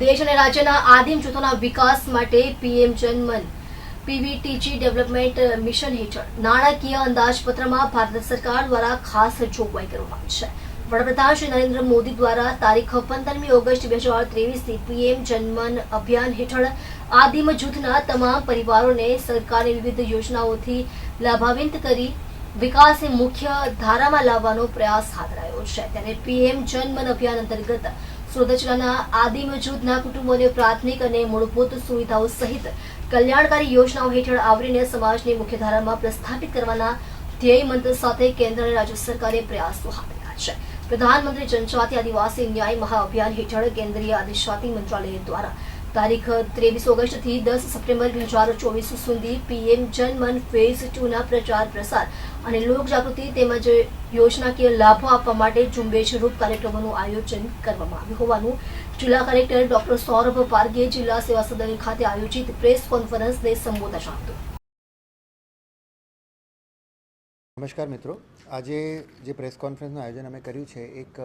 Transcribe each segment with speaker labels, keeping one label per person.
Speaker 1: દેશ અને રાજ્યના આદિમ જૂથોના વિકાસ માટે PM JANMAN PVTG development mission હેઠળ નાણાકીય અંદાજપત્રમાં ભારત સરકાર દ્વારા ખાસ જોગવાઈ કરવામાં છે. વડાપ્રધાન શ્રી નરેન્દ્ર મોદી દ્વારા તારીખ પંદરમી ઓગસ્ટ બે હજાર ત્રેવીસથી પીએમ જનમન અભિયાન હેઠળ આદિમ જૂથના તમામ પરિવારોને સરકારની વિવિધ યોજનાઓથી લાભાન્વિત કરી વિકાસને મુખ્ય ધારામાં લાવવાનો પ્રયાસ હાથ ધરાયો છે. ત્યારે પીએમ જનમન અભિયાન અંતર્ગત સુરત જિલ્લાના આદિમ જૂથના કુટુંબોને પ્રાથમિક અને મૂળભૂત સુવિધાઓ સહિત કલ્યાણકારી યોજનાઓ હેઠળ આવરીને સમાજની મુખ્યધારામાં પ્રસ્થાપિત કરવાના ધ્યેય મંત્ર સાથે કેન્દ્ર અને રાજ્ય સરકારે પ્રયાસો હાથ ધર્યા છે. પ્રધાનમંત્રી જનજાતિ આદિવાસી ન્યાય મહાઅભિયાન હેઠળ કેન્દ્રીય આદિજાતિ મંત્રાલય દ્વારા તારીખ ત્રેવીસ ઓગસ્ટથી દસ સપ્ટેમ્બર બે હજાર ચોવીસ સુધી પીએમ જનમન ફેઝ ટુના પ્રચાર પ્રસાર અને લોકજાગૃતિ તેમજ યોજનાકીય લાભો આપવા માટે ઝુંબેશરૂપ કાર્યક્રમોનું આયોજન કરવામાં આવ્યું હોવાનું જિલ્લા કલેક્ટર ડોક્ટર સૌરભ પારગે જિલ્લા સેવા સદન ખાતે આયોજિત પ્રેસ કોન્ફરન્સને સંબોધતા જણાવ્યું
Speaker 2: નમસ્કાર મિત્રો. આજે જે પ્રેસ કોન્ફરન્સનું આયોજન અમે કર્યું છે, એક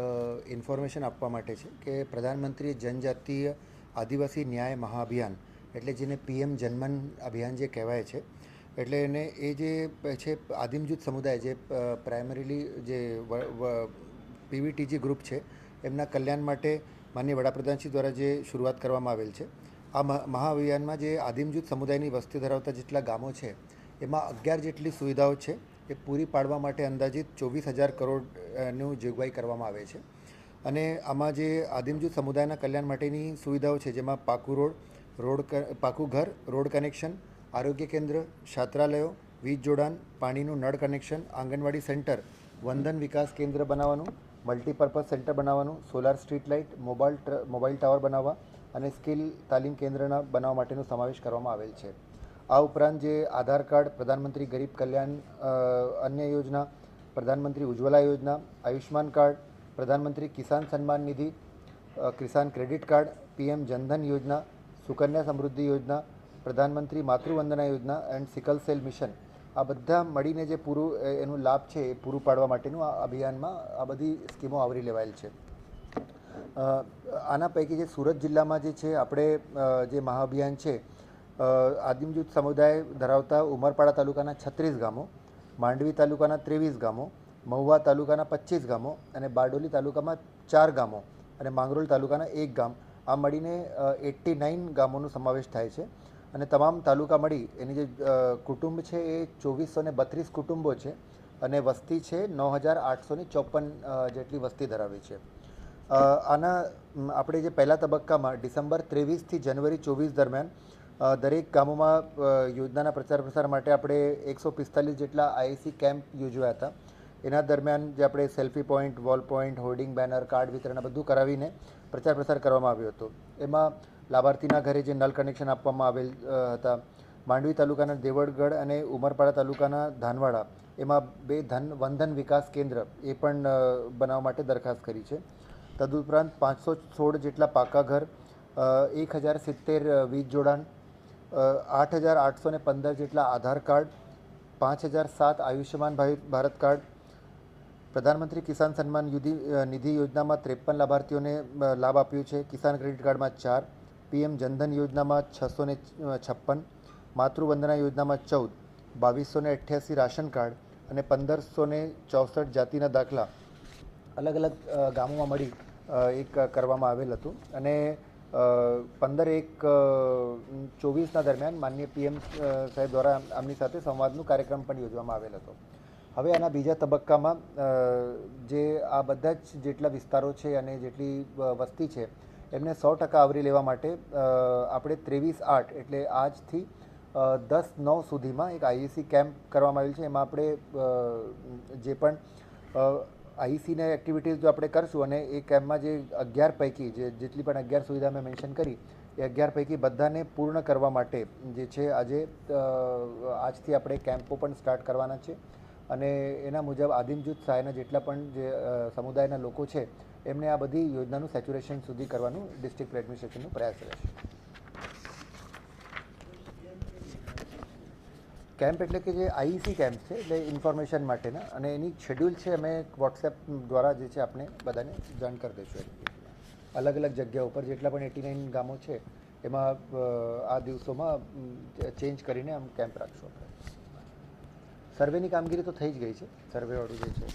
Speaker 2: ઇન્ફોર્મેશન આપવા માટે છે કે પ્રધાનમંત્રી જનજાતીય આદિવાસી ન્યાય મહાઅભિયાન, એટલે જેને પીએમ જનમન અભિયાન જે કહેવાય છે, એટલે એને એ જે છે આદિમ સમુદાય જે પ્રાઇમરીલી જે પીવીટીજી ગ્રુપ છે, એમના કલ્યાણ માટે માનનીય વડાપ્રધાનશ્રી દ્વારા જે શરૂઆત કરવામાં આવેલ છે, આ મહા- મહાઅભિયાનમાં જે આદિમ સમુદાયની વસ્તી ધરાવતા જેટલા ગામો છે, એમાં અગિયાર જેટલી સુવિધાઓ છે, એ પૂરી પાડવા માટે અંદાજિત ચોવીસ હજાર કરોડનું જોગવાઈ કરવામાં આવે છે. અને આમાં જે આદિમજૂથ સમુદાયના કલ્યાણ માટેની સુવિધાઓ છે, જેમાં પાકું રોડ રોડ પાકું ઘર, રોડ કનેક્શન, આરોગ્ય કેન્દ્ર છાત્રાલયો વીજ જોડાણ, પાણીનું નળ કનેક્શન, આંગણવાડી સેન્ટર, વંદન વિકાસ કેન્દ્ર બનાવવાનું, મલ્ટીપર્પઝ સેન્ટર બનાવવાનું, solar street light mobile mobile tower બનાવવા અને સ્કિલ તાલીમ કેન્દ્રના બનાવવા માટેનો સમાવેશ કરવામાં આવેલ છે. આ ઉપરાંત જે આધાર કાર્ડ, પ્રધાનમંત્રી ગરીબ કલ્યાણ અન્ય યોજના, પ્રધાનમંત્રી ઉજ્જવલા યોજના Ayushman card Pradhanmantri Kisan Samman Nidhi Kisan credit card, PM Jandhan યોજના, સુકન્યા સમૃદ્ધિ યોજના, પ્રધાનમંત્રી માતૃવંદના યોજના એન્ડ સિકલ સેલ મિશન. આ બધા મળીને જે પૂરું એનું લાભ છે, એ પૂરું પાડવા માટેનું આ અભિયાનમાં આ બધી સ્કીમો આવરી લેવાયેલ છે. આના પૈકી જે સુરત જિલ્લામાં જે છે, આપણે જે મહાઅભિયાન છે આદિમ જૂથ સમુદાય ધરાવતા ઉમરપાડા તાલુકાના છત્રીસ ગામો, માંડવી તાલુકાના ત્રેવીસ ગામો મહુવા તાલુકાના પચીસ ગામો અને બારડોલી તાલુકામાં ચાર ગામો અને માંગરોળ તાલુકાના એક ગામ. આ મળીને એટ્ટી નાઇન ગામોનો સમાવેશ થાય છે. અને તમામ તાલુકા મળી એની જે કુટુંબ છે એ ચોવીસો ને બત્રીસ કુટુંબો છે અને વસ્તી છે નવ હજાર આઠસો ને ચોપન જેટલી વસ્તી ધરાવે છે. આના આપણે જે પહેલા તબક્કામાં ડિસેમ્બર ત્રેવીસથી જનવરી ચોવીસ દરમિયાન દરેક ગામોમાં યોજનાના પ્રચાર પ્રસાર માટે આપણે એકસો પિસ્તાલીસ જેટલા આઈસી કેમ્પ યોજ્યા હતા. એના દરમિયાન જે આપણે selfie point, wall point, hoarding, banner, card વિતરણ બધું કરાવીને પ્રચાર પ્રસાર કરવામાં આવ્યો હતો. એમાં લાભાર્થીના ઘરે જે નલ કનેક્શન આપવામાં આવેલ હતા, માંડવી તાલુકાના દેવળગઢ અને ઉમરપાડા તાલુકાના ધાનવાડા, એમાં બે ધન, વંધન વિકાસ કેન્દ્ર એ પણ બનાવવા માટે દરખાસ્ત કરી છે. તદુપરાંત પાંચસો સોળ જેટલા પાકા ઘર એક હજાર સિત્તેર વીજ જોડાણ આઠ હજાર આઠસો ને પંદર જેટલા આધાર કાર્ડ, પાંચ હજાર સાત આયુષ્યમાન ભારત કાર્ડ પ્રધાનમંત્રી કિસાન સન્માન નિધિ યોજનામાં ત્રેપન લાભાર્થીઓને લાભ આપ્યો છે. કિસાન ક્રેડિટ કાર્ડમાં ચાર, પીએમ જનધન યોજનામાં છસો ને છપ્પન, માતૃવંદના યોજનામાં ચૌદ, બાવીસો ને અઠ્યાસી રાશન કાર્ડ અને પંદરસો ને ચોસઠ જાતિના દાખલા અલગ અલગ ગામોમાં મળી એક કરવામાં આવેલ હતું. અને પંદર એક ચોવીસના દરમિયાન માનનીય પીએમ સાહેબ દ્વારા આમની સાથે સંવાદનું કાર્યક્રમ પણ યોજવામાં આવેલ હતો. હવે આના બીજા તબક્કામાં જે આ બધા જ જેટલા વિસ્તારો છે અને જેટલી વસ્તી છે, એમને સો ટકા આવરી લેવા માટે આપણે ત્રેવીસ આઠ એટલે આજથી દસ નવ સુધીમાં એક આઈએસી કેમ્પ કરવામાં આવ્યું છે. એમાં આપણે જે પણ આઈસીને એક્ટિવિટીઝ જો આપણે કરશું અને એ કેમ્પમાં જે અગિયાર પૈકી, જે જેટલી પણ અગિયાર સુવિધા મેં મેન્શન કરી, એ અગિયાર પૈકી બધાને પૂર્ણ કરવા માટે જે છે, આજે આજથી આપણે કેમ્પો પણ સ્ટાર્ટ કરવાના છે. અને એના મુજબ આદિમ જૂથ સહાયના જેટલા પણ જે સમુદાયના લોકો છે, એમને આ બધી યોજનાનું સેચ્યુરેશન સુધી કરવાનું ડિસ્ટ્રિક્ટ એડમિનિસ્ટ્રેશનનો પ્રયાસ રહેશે કેમ્પ એટલે કે જે આઈસી કેમ્પ છે, એટલે ઇન્ફોર્મેશન માટેના, અને એની શેડ્યુલ છે અમે વોટ્સએપ દ્વારા જે છે આપણે બધાને જાણ કરી દઈશું અલગ અલગ જગ્યા ઉપર જેટલા પણ એટી નાઇન ગામો છે, એમાં આ દિવસોમાં ચેન્જ કરીને આમ કેમ્પ રાખશું આપણે. સર્વેની કામગીરી તો થઈ જ ગઈ છે. સર્વેવાળું જે છે,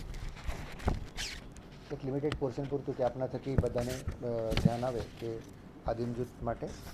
Speaker 2: એક લિમિટેડ પોર્શન પૂરતું કે આપના થકી બધાને ધ્યાન આવે કે આદિમ જૂથ માટે